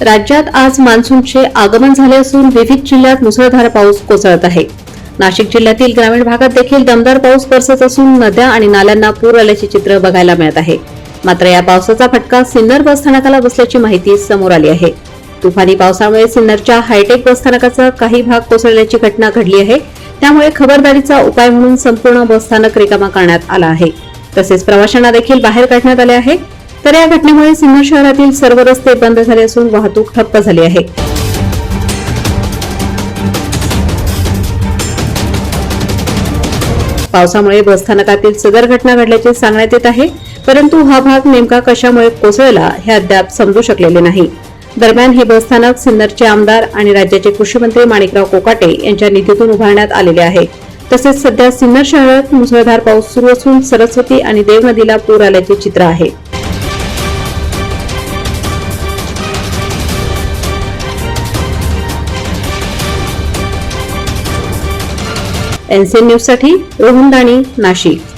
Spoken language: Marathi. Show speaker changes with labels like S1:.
S1: राज्यात आज मान्सूनचे आगमन झाले असून विविध जिल्ह्यात मुसळधार पाऊस कोसळत आहे. नाशिक जिल्ह्यातील ग्रामीण भागात देखील दमदार पाऊस बरसत असून नद्या आणि नाल्यांना पूर आल्याचे चित्र बघायला मिळत आहे. मात्र या पावसाचा फटका सिन्नर बसस्थानकाला बसल्याची माहिती समोर आली आहे. तुफानी पावसामुळे सिन्नरच्या हायटेक बसस्थानकाचा काही भाग कोसळल्याची घटना घडली आहे. त्यामुळे खबरदारीचा उपाय म्हणून संपूर्ण बसस्थानक रिकामा करण्यात आला आहे. तसेच प्रवाशांना देखील बाहेर काढण्यात आले आहे. तर या घटनेमुळे सिन्नर शहरातील सर्व रस्ते बंद झाले असून वाहतूक ठप्प झाली आहे. पावसामुळे बसस्थानकातील सदर घटना घडल्याचे सांगण्यात येत आहे परंतु हा भाग नेमका कशामुळे कोसळला हे अद्याप समजू शकलेले नाही. दरम्यान हे बसस्थानक सिन्नरचे आमदार आणि राज्याचे कृषी मंत्री माणिकराव कोकाटे यांच्या निधीतून उभारण्यात आलेले आहे. तसेच सध्या सिन्नर शहरात मुसळधार पाऊस सुरू असून सरस्वती आणि देव नदीला पूर आल्याचे चित्र आहे. एनसी न्यूजसाठी रोहन दाणी नाशिक.